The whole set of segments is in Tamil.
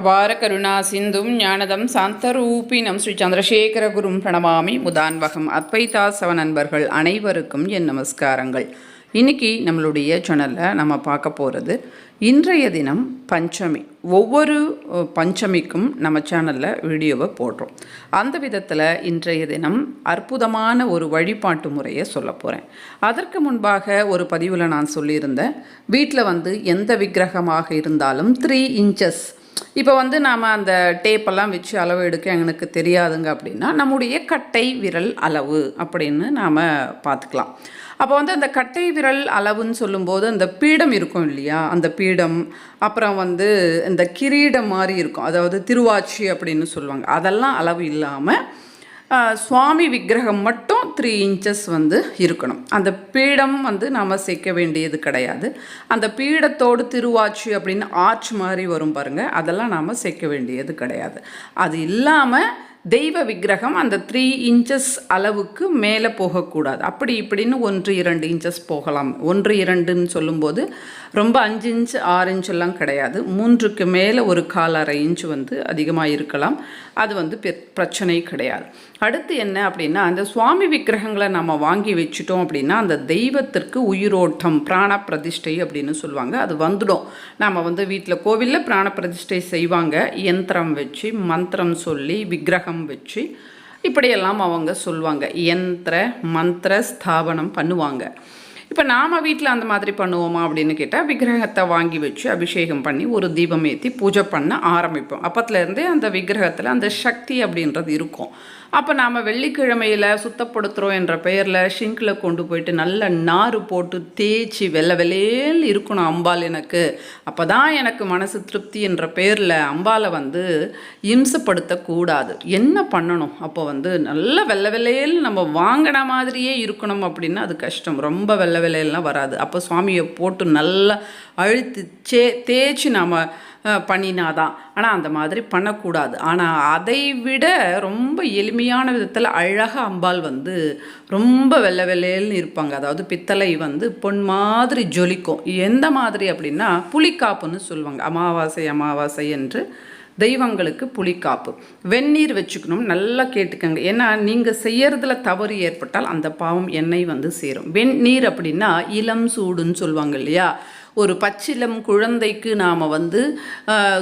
அபார கருணா சிந்தும் ஞானதம் சாந்தரூபினம் ஸ்ரீ சந்திரசேகரகுரும் பிரணமாமி. முதான்வகம் அத்வைதாசவ நண்பர்கள் அனைவருக்கும் என் நமஸ்காரங்கள். இன்னைக்கு நம்மளுடைய சேனலில் நம்ம பார்க்க போகிறது இன்றைய தினம் பஞ்சமி. ஒவ்வொரு பஞ்சமிக்கும் நம்ம சேனலில் வீடியோவை போடுறோம். அந்த விதத்தில் இன்றைய தினம் அற்புதமான ஒரு வழிபாட்டு முறையை சொல்ல போகிறேன் அதற்கு முன்பாக ஒரு பதிவில் நான் சொல்லியிருந்தேன். வீட்டில் வந்து எந்த விக்கிரகமாக இருந்தாலும் த்ரீ இன்ச்சஸ் இப்போ வந்து நாம் அந்த டேப்பெல்லாம் வச்சு அளவு எடுக்க எனக்கு தெரியாதுங்க அப்படின்னா நம்முடைய கட்டை விரல் அளவு அப்படின்னு நாம் பார்த்துக்கலாம். அப்போ வந்து அந்த கட்டை விரல் அளவுன்னு சொல்லும்போது அந்த பீடம் இருக்கும் இல்லையா? அந்த பீடம் அப்புறம் வந்து இந்த கிரீடம் மாதிரி இருக்கும். அதாவது திருவாச்சி அப்படின்னு சொல்லுவாங்க. அதெல்லாம் அளவு இல்லாமல் சுவாமி விக்கிரகம் மட்டும் த்ரீ இன்ச்சஸ் வந்து இருக்கணும். அந்த பீடம் வந்து நாம் சேர்க்க வேண்டியது கிடையாது. அந்த பீடத்தோடு திருவாச்சி அப்படின்னு ஆர்ச் மாதிரி வரும் பாருங்கள் அதெல்லாம் நாம் சேர்க்க வேண்டியது கிடையாது. அது இல்லாமல் தெய்வ விக்கிரகம் அந்த த்ரீ இன்ச்சஸ் அளவுக்கு மேலே போகக்கூடாது. அப்படி இப்படின்னு ஒன்று இரண்டு இன்ச்சஸ் போகலாம். ஒன்று இரண்டுன்னு சொல்லும்போது ரொம்ப அஞ்சு இன்ச் ஆறு இன்ச்செல்லாம் கிடையாது. மூன்றுக்கு மேலே ஒரு கால் அரை இன்ச் வந்து அதிகமாக இருக்கலாம். அது வந்து பிரச்சனை கிடையாது. அடுத்து என்ன அப்படின்னா அந்த சுவாமி விக்கிரகங்களை நம்ம வாங்கி வச்சுட்டோம் அப்படின்னா அந்த தெய்வத்திற்கு உயிரோட்டம் பிராண பிரதிஷ்டை அப்படின்னு சொல்லுவாங்க. அது வந்துடும். நாம் வந்து வீட்டில் கோவிலில் பிராண பிரதிஷ்டை செய்வாங்க. யந்திரம் வச்சு மந்திரம் சொல்லி விக்கிரகம் வச்சு இப்படியெல்லாம் அவங்க சொல்லுவாங்க யந்திர மந்திர ஸ்தாபனம் பண்ணுவாங்க. இப்போ நாம் வீட்டில் அந்த மாதிரி பண்ணுவோமா அப்படின்னு கேட்டால் விக்கிரகத்தை வாங்கி வச்சு அபிஷேகம் பண்ணி ஒரு தீபம் ஏற்றி பூஜை பண்ண ஆரம்பிப்போம். அப்பத்துலேருந்தே அந்த விக்கிரகத்தில் அந்த சக்தி அப்படின்றது இருக்கும். அப்போ நாம் வெள்ளிக்கிழமையில் சுத்தப்படுத்துகிறோம் என்ற பெயரில் ஷிங்கில் கொண்டு போயிட்டு நல்ல நார் போட்டு தேய்ச்சி வெள்ளை வெள்ளையில் இருக்கணும் அம்பாள் எனக்கு. அப்போ தான் எனக்கு மனசு திருப்தி என்ற பெயரில் அம்பாலை வந்து இம்சப்படுத்தக்கூடாது. என்ன பண்ணணும்? அப்போ வந்து நல்ல வெள்ளை வெள்ளையல் நம்ம வாங்கின மாதிரியே இருக்கணும் அப்படின்னா அது கஷ்டம். ரொம்ப வெள்ளை வெள்ளையெல்லாம் வராது. அப்போ சுவாமியை போட்டு நல்லா அழுத்து சே தேய்ச்சி நாம் பண்ணினாதான். ஆனால் அந்த மாதிரி பண்ணக்கூடாது. ஆனால் அதை விட ரொம்ப எளிமையான விதத்தில் அழகாக அம்பாள் வந்து ரொம்ப வெள்ளை வெள்ளையல்னு இருப்பாங்க. அதாவது பித்தளை வந்து பொன் மாதிரி ஜொலிக்கும். எந்த மாதிரி அப்படின்னா புலிக்காப்புன்னு சொல்லுவாங்க. அமாவாசை அமாவாசை என்று தெய்வங்களுக்கு புலிக்காப்பு. வெந்நீர் வச்சுக்கணும் நல்லா கேட்டுக்கோங்க. ஏன்னா நீங்கள் செய்யறதுல தவறு ஏற்பட்டால் அந்த பாவம் எண்ணெய் வந்து சேரும். வெந்நீர் அப்படின்னா இளம் சூடுன்னு சொல்லுவாங்க இல்லையா? ஒரு பச்சிலம் குழந்தைக்கு நாம் வந்து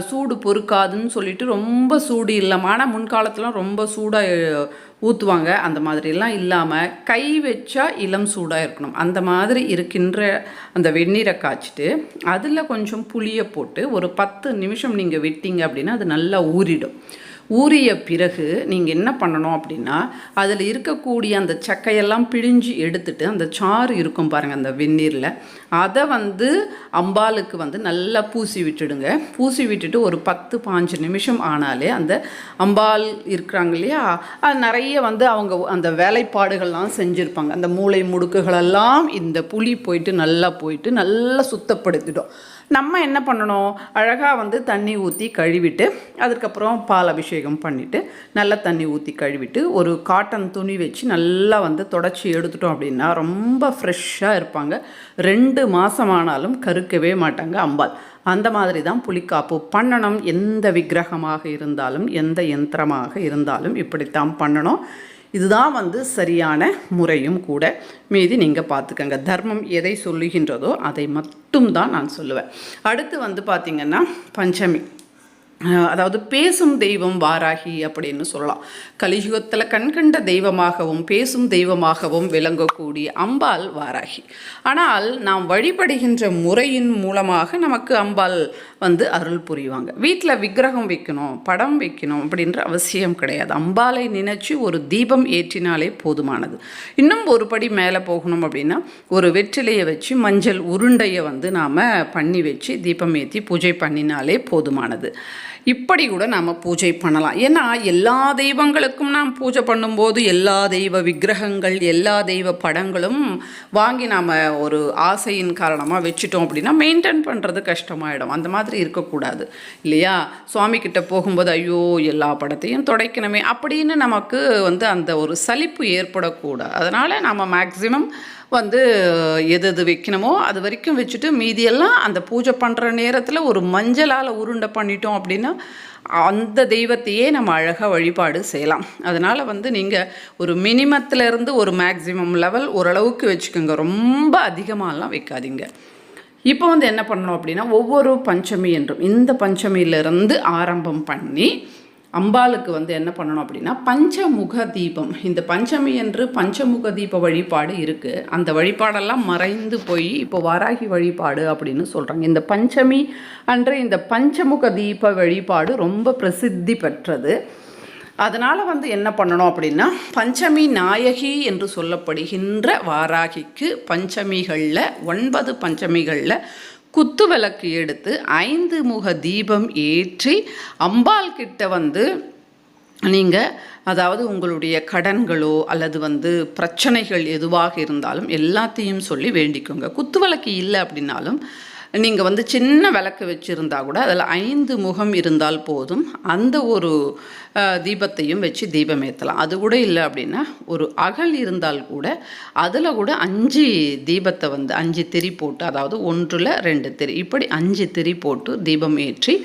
சூடு பொறுக்காதுன்னு சொல்லிட்டு ரொம்ப சூடு இல்லாமல் ஆனால் முன்காலத்துலாம் ரொம்ப சூடாக ஊற்றுவாங்க அந்த மாதிரிலாம் இல்லாமல் கை வச்சா இளம் சூடாக இருக்கணும். அந்த மாதிரி இருக்கின்ற அந்த வெந்நீரை காய்ச்சிட்டு அதில் கொஞ்சம் புளியை போட்டு ஒரு பத்து நிமிஷம் நீங்கள் விட்டீங்க அப்படின்னா அது நல்லா ஊறிடும். ஊறிய பிறகு நீங்கள் என்ன பண்ணணும் அப்படின்னா அதில் இருக்கக்கூடிய அந்த சக்கையெல்லாம் பிழிஞ்சு எடுத்துட்டு அந்த சாறு இருக்கும் பாருங்கள் அந்த வெந்நீரில் அதை வந்து அம்பாளுக்கு வந்து நல்லா பூசி விட்டுடுங்க. பூசி விட்டுட்டு ஒரு பத்து பாஞ்சு நிமிஷம் ஆனாலே அந்த அம்பாள் இருக்கிறாங்க இல்லையா? அது நிறைய வந்து அவங்க அந்த வேலைப்பாடுகள்லாம் செஞ்சுருப்பாங்க. அந்த மூளை முடுக்குகளெல்லாம் இந்த புளி போயிட்டு நல்லா போயிட்டு நல்லா சுத்தப்படுத்திடும். நம்ம என்ன பண்ணணும்? அழகாக வந்து தண்ணி ஊற்றி கழுவிட்டு அதுக்கப்புறம் பால் அபிஷேகம் பண்ணிவிட்டு நல்லா தண்ணி ஊற்றி கழுவிட்டு ஒரு காட்டன் துணி வச்சு நல்லா வந்து தொடச்சி எடுத்துட்டோம் அப்படின்னா ரொம்ப ஃப்ரெஷ்ஷாக இருப்பாங்க. ரெண்டு மாதமானாலும் கருக்கவே மாட்டாங்க அம்பாள். அந்த மாதிரி தான் புலிக்காப்பு பண்ணணும். எந்த விக்கிரகமாக இருந்தாலும் எந்த யந்திரமாக இருந்தாலும் இப்படித்தான் பண்ணணும். இதுதான் வந்து சரியான முறையும் கூட. மீதி நீங்கள் பார்த்துக்கங்க. தர்மம் எதை சொல்லுகின்றதோ அதை மட்டும் தான் நான் சொல்லுவேன். அடுத்து வந்து பார்த்திங்கன்னா பஞ்சமி. அதாவது பேசும் தெய்வம் வாராகி அப்படின்னு சொல்லலாம். கலியுகத்தில் கண்கண்ட தெய்வமாகவும் பேசும் தெய்வமாகவும் விளங்கக்கூடிய அம்பாள் வாராகி. ஆனால் நாம் வழிபடுகின்ற முறையின் மூலமாக நமக்கு அம்பாள் வந்து அருள் புரிவாங்க. வீட்டில் விக்கிரகம் வைக்கணும் படம் வைக்கணும் அப்படின்ற அவசியம் கிடையாது. அம்பாளை நினைச்சு ஒரு தீபம் ஏற்றினாலே போதுமானது. இன்னும் ஒரு படி மேலே போகணும் அப்படின்னா ஒரு வெற்றிலையை வச்சு மஞ்சள் உருண்டையை வந்து நாம் பண்ணி வச்சு தீபம் ஏற்றி பூஜை பண்ணினாலே போதுமானது. இப்படி கூட நாம் பூஜை பண்ணலாம். ஏன்னா எல்லா தெய்வங்களுக்கும் நாம் பூஜை பண்ணும்போது எல்லா தெய்வ விக்கிரகங்கள் எல்லா தெய்வ படங்களும் வாங்கி நாம் ஒரு ஆசையின் காரணமாக வச்சுட்டோம் அப்படின்னா மெயின்டைன் பண்ணுறது கஷ்டமாயிடும். அந்த மாதிரி இருக்கக்கூடாது. இல்லையா? சுவாமிக்கிட்ட போகும்போது ஐயோ எல்லா படத்தையும் துடைக்கணுமே அப்படின்னு நமக்கு வந்து அந்த ஒரு சலிப்பு ஏற்படக்கூடாது. அதனால் நம்ம மேக்ஸிமம் வந்து எது எது வைக்கணுமோ அது வரைக்கும் வச்சுட்டு மீதியெல்லாம் அந்த பூஜை பண்ணுற நேரத்தில் ஒரு மஞ்சளால் உருண்டை பண்ணிட்டோம் அப்படின்னா அந்த தெய்வத்தையே நம்ம அழகாக வழிபாடு செய்யலாம். அதனால் வந்து நீங்கள் ஒரு மினிமத்திலேருந்து ஒரு மேக்ஸிமம் லெவல் ஓரளவுக்கு வச்சுக்கோங்க. ரொம்ப அதிகமாகலாம் வைக்காதீங்க. இப்போ வந்து என்ன பண்ணணும் அப்படின்னா ஒவ்வொரு பஞ்சமி என்றும் இந்த பஞ்சமியிலிருந்து ஆரம்பம் பண்ணி அம்பாளுக்கு வந்து என்ன பண்ணணும் அப்படின்னா பஞ்சமுக தீபம். இந்த பஞ்சமி என்று பஞ்சமுக தீப வழிபாடு இருக்குது அந்த வழிபாடெல்லாம் மறைந்து போய் இப்போ வாராகி வழிபாடு அப்படின்னு சொல்கிறாங்க இந்த பஞ்சமி அன்று இந்த பஞ்சமுக தீப வழிபாடு ரொம்ப பிரசித்தி பெற்றது. அதனால் வந்து என்ன பண்ணணும் அப்படின்னா பஞ்சமி நாயகி என்று சொல்லப்படுகின்ற வாராகிக்கு பஞ்சமிகளில் ஒன்பது பஞ்சமிகளில் குத்து விளக்கு எடுத்து ஐந்து முக தீபம் ஏற்றி அம்பாள் கிட்ட வந்து நீங்கள் அதாவது உங்களுடைய கடன்களோ அல்லது வந்து பிரச்சனைகள் எதுவாக இருந்தாலும் எல்லாத்தையும் சொல்லி வேண்டிக்கோங்க. குத்து விளக்கு இல்லை அப்படின்னாலும் நீங்கள் வந்து சின்ன விளக்கு வச்சுருந்தா கூட அதில் ஐந்து முகம் இருந்தால் போதும். அந்த ஒரு தீபத்தையும் வச்சு தீபம் ஏற்றலாம் அது கூட இல்லை அப்படின்னா ஒரு அகல் இருந்தால் கூட அதில் கூட அஞ்சு தீபத்தை வந்து அஞ்சு திரி போட்டு அதாவது ஒன்றில் ரெண்டு திரி இப்படி அஞ்சு திரி போட்டு தீபம் ஏற்றி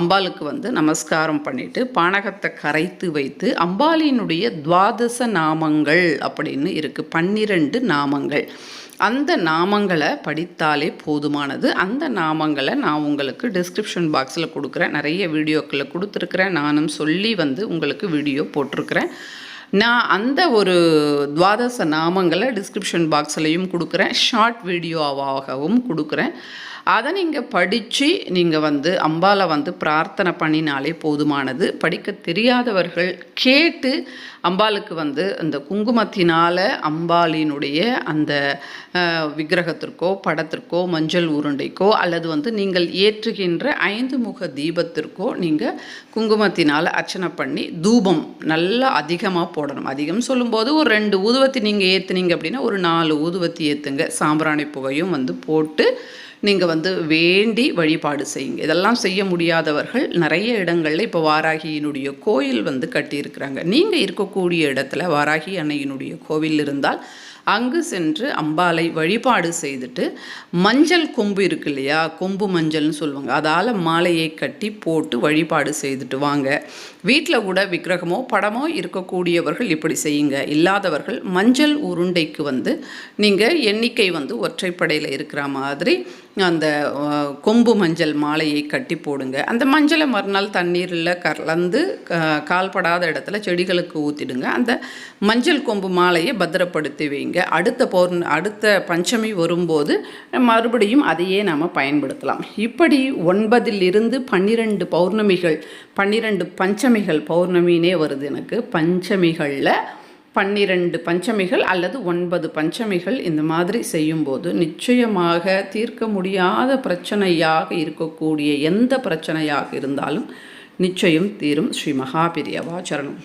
அம்பாளுக்கு வந்து நமஸ்காரம் பண்ணிவிட்டு பானகத்தை கரைத்து வைத்து அம்பாலினுடைய துவாதச நாமங்கள் அப்படின்னு இருக்குது பன்னிரெண்டு நாமங்கள். அந்த நாமங்களை படித்தாலே போதுமானது. அந்த நாமங்களை நான் உங்களுக்கு டிஸ்கிரிப்ஷன் பாக்ஸில் கொடுக்குறேன். நிறைய வீடியோக்களை கொடுத்துருக்குறேன். நானும் சொல்லி வந்து உங்களுக்கு வீடியோ போட்டிருக்கிறேன். நான் அந்த ஒரு துவாதச நாமங்களை டிஸ்கிரிப்ஷன் பாக்ஸ்லையும் கொடுக்குறேன். ஷார்ட் வீடியோவாகவும் கொடுக்குறேன். அதை நீங்கள் படித்து நீங்கள் வந்து அம்பாலை வந்து பிரார்த்தனை பண்ணினாலே போதுமானது. படிக்க தெரியாதவர்கள் கேட்டு அம்பாளுக்கு வந்து அந்த குங்குமத்தினால் அம்பாலினுடைய அந்த விக்கிரகத்திற்கோ படத்திற்கோ மஞ்சள் உருண்டைக்கோ அல்லது வந்து நீங்கள் ஏற்றுகின்ற ஐந்து முக தீபத்திற்கோ நீங்கள் குங்குமத்தினால் அர்ச்சனை பண்ணி தூபம் நல்லா அதிகமாக போடணும். அதிகம் சொல்லும்போது ஒரு ரெண்டு ஊதுவத்தி நீங்கள் ஏற்றுனீங்க அப்படின்னா ஒரு நாலு ஊதுவத்தி ஏற்றுங்க சாம்பிராணி புகையும் வந்து போட்டு நீங்கள் வந்து வேண்டி வழிபாடு செய்யுங்க. இதெல்லாம் செய்ய முடியாதவர்கள் நிறைய இடங்களில் இப்போ வாராகியினுடைய கோயில் வந்து கட்டியிருக்கிறாங்க. நீங்கள் இருக்கக்கூடிய இடத்துல வாராகி அன்னையினுடைய கோவில் இருந்தால் அங்கு சென்று அம்பாலை வழிபாடு செய்துட்டு மஞ்சள் கொம்பு இருக்கு இல்லையா? கொம்பு மஞ்சள்னு சொல்லுவாங்க. அதால் மாலையை கட்டி போட்டு வழிபாடு செய்துட்டு வாங்க. வீட்டில் கூட விக்கிரகமோ படமோ இருக்கக்கூடியவர்கள் இப்படி செய்யுங்க. இல்லாதவர்கள் மஞ்சள் உருண்டைக்கு வந்து நீங்கள் எண்ணிக்கை வந்து ஒற்றைப்படையில் இருக்கிற மாதிரி அந்த கொம்பு மஞ்சள் மாலையை கட்டி போடுங்க. அந்த மஞ்சளை மறுநாள் தண்ணீரில் கலந்து கால்படாத இடத்துல செடிகளுக்கு ஊற்றிடுங்க அந்த மஞ்சள் கொம்பு மாலையை பத்திரப்படுத்தி வைங்க. அடுத்த பௌர்ண அடுத்த பஞ்சமி வரும்போது மறுபடியும் அதையே நாம் பயன்படுத்தலாம். இப்படி ஒன்பதிலிருந்து பன்னிரெண்டு பௌர்ணமிகள் பன்னிரெண்டு பஞ்சமிகள் பௌர்ணமினே வருது எனக்கு. பஞ்சமிகளில் பன்னிரண்டு பஞ்சமிகள் அல்லது ஒன்பது பஞ்சமிகள் இந்த மாதிரி செய்யும்போது நிச்சயமாக தீர்க்க முடியாத பிரச்சனையாக இருக்கக்கூடிய எந்த பிரச்சனையாக இருந்தாலும் நிச்சயம் தீரும் ஸ்ரீ மகாபிரியவாச்சரணம்